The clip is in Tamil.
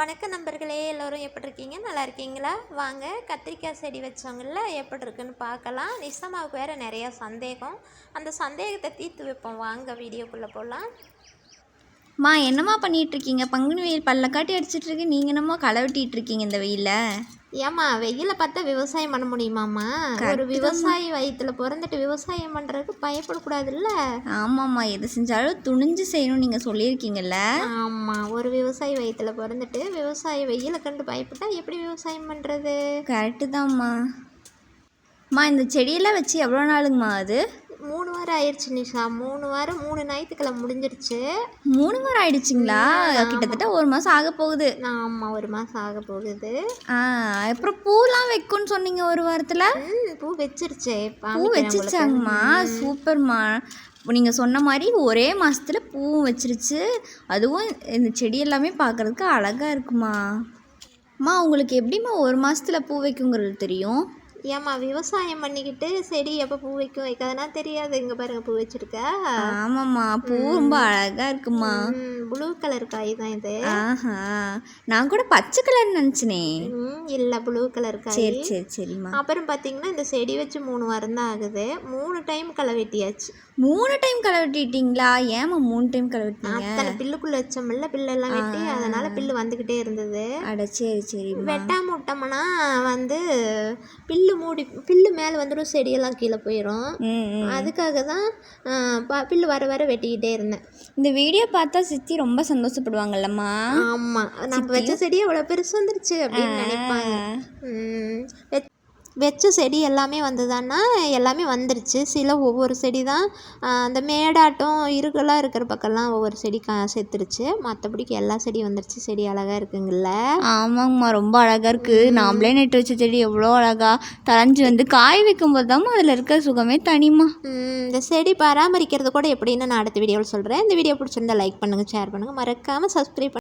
வணக்கம் நண்பர்களே எல்லோரும் எப்படி இருக்கீங்க நல்லா இருக்கீங்களா வாங்க கத்திரிக்காய் செடி வச்சவங்கள எப்படி இருக்குன்னு பார்க்கலாம். நிசமாவுக்கு வேறு நிறையா சந்தேகம். அந்த சந்தேகத்தை தீர்த்து வைப்போம். வாங்க வீடியோக்குள்ளே போகலாம் மா என்னம்மா பண்ணிகிட்ருக்கீங்க பங்குனி வெயில் பல்ல காட்டி அடிச்சிட்ருக்கு நீங்கள் என்னமோ களை வெட்டிகிட்ருக்கீங்க இந்த வெயிலில்? ஏம்மா வெயில பார்த்தா விவசாயம் பண்ண முடியுமாம்மா? ஒரு விவசாயி வயிற்றுல பிறந்துட்டு விவசாயம் பண்ணுறதுக்கு பயப்படக்கூடாதுல்ல? ஆமாம்மா எது செஞ்சாலும் துணிஞ்சு செய்யணும் நீங்க சொல்லியிருக்கீங்கல்ல? ஆமாம் ஒரு விவசாயி வயிற்றுல பிறந்துட்டு விவசாய வெயிலை கண்டு பயப்பட்டா எப்படி விவசாயம் பண்ணுறது கரெக்டு தான்மா அம்மா இந்த செடியெல்லாம் வச்சு எவ்வளோ நாளுங்கம்மா அது மூணு வாரம் ஆயிடுச்சு நிஷா. மூணு வாரம் மூணு ஞாயிற்றுக்கிழமை முடிஞ்சிருச்சு மூணு வாரம் ஆயிடுச்சுங்களா? கிட்டத்தட்ட ஒரு மாதம் ஆக போகுது. ஆமாம் ஒரு மாதம் ஆக போகுது. ஆ அப்புறம் பூலாம் வைக்கும்னு சொன்னீங்க ஒரு வாரத்தில்? பூ வச்சிருச்சே. பூ வச்சிருச்சாங்கம்மா. சூப்பர்மா. நீங்கள் சொன்ன மாதிரி ஒரே மாதத்தில் பூவும் வச்சிருச்சு. அதுவும் இந்த செடி எல்லாமே பார்க்குறதுக்கு அழகாக இருக்குமா? அம்மா உங்களுக்கு எப்படிம்மா ஒரு மாதத்தில் பூ வைக்குங்கிறது தெரியும்? ஏம்மா விவசாயம் பண்ணிக்கிட்டு செடி எப்போ பூ வைக்கும் வைக்காதுன்னா தெரியாது. இங்கே பாருங்க பூ வச்சிருக்க. ஆமாம்மா பூ ரொம்ப அழகாக இருக்குமா ப்ளூ கலர் காய் தான் இது. ஆஹா. நான் கூட பச்சை கலர் நினச்சினே. இல்லை ப்ளூ கலர் காய். சரி சரி சரிம்மா. அப்புறம் பார்த்தீங்கன்னா இந்த செடி வச்சு மூணு வாரம் தான் ஆகுது. மூணு டைம் களை வெட்டியாச்சு மூணு டைம் களை வெட்டிட்டீங்களா ஏம்மா மூணு டைம் களை வெட்டினீங்க அத்தனை பில்லுக்குள்ளே வச்சோம்ல பில்லெல்லாம் வெட்டி அதனால பில்லு வந்துக்கிட்டே இருந்தது. அட சரி சரிம்மா. வெட்டாம விட்டோம்னா வந்து பில்லு மூடி பில்லு மேலே வந்துடும் செடியெல்லாம் கீழே போயிடும் அதுக்காக தான் பில்லு வர வர வெட்டிக்கிட்டே இருந்தேன். இந்த வீடியோ பார்த்தா சித்தி ரொம்ப சந்தோஷப்படுவாங்கல்லம்மா. ஆமாம் நம்ம வச்ச செடி எவ்வளோ பெருசு வந்துருச்சு அப்படின்னு நினைப்பாங்க. வச்ச செடி எல்லாமே வந்ததான்னா எல்லாமே வந்துருச்சு. சில ஒவ்வொரு செடி தான் அந்த மேடாட்டம் இருக்கெல்லாம் இருக்கிற பக்கம்லாம் ஒவ்வொரு செடி கா செத்துருச்சு. மற்றபடிக்கு எல்லா செடியும் வந்துருச்சு. செடி அழகாக இருக்குங்கல்ல ஆமாங்கம்மா ரொம்ப அழகாக இருக்குது நாமளே நட்டு வச்ச செடி எவ்வளோ அழகா தளைஞ்சு வந்து காய் வைக்கும்போது தாம்மா அதில் இருக்க சுகமே தனிமா இந்த செடி பராமரிக்கிறது கூட எப்படின்னு நான் அடுத்த வீடியோவில் சொல்கிறேன் இந்த வீடியோ பிடிச்சிருந்தா லைக் பண்ணுங்கள் ஷேர் பண்ணுங்கள் மறக்காமல் சப்ஸ்கிரைப்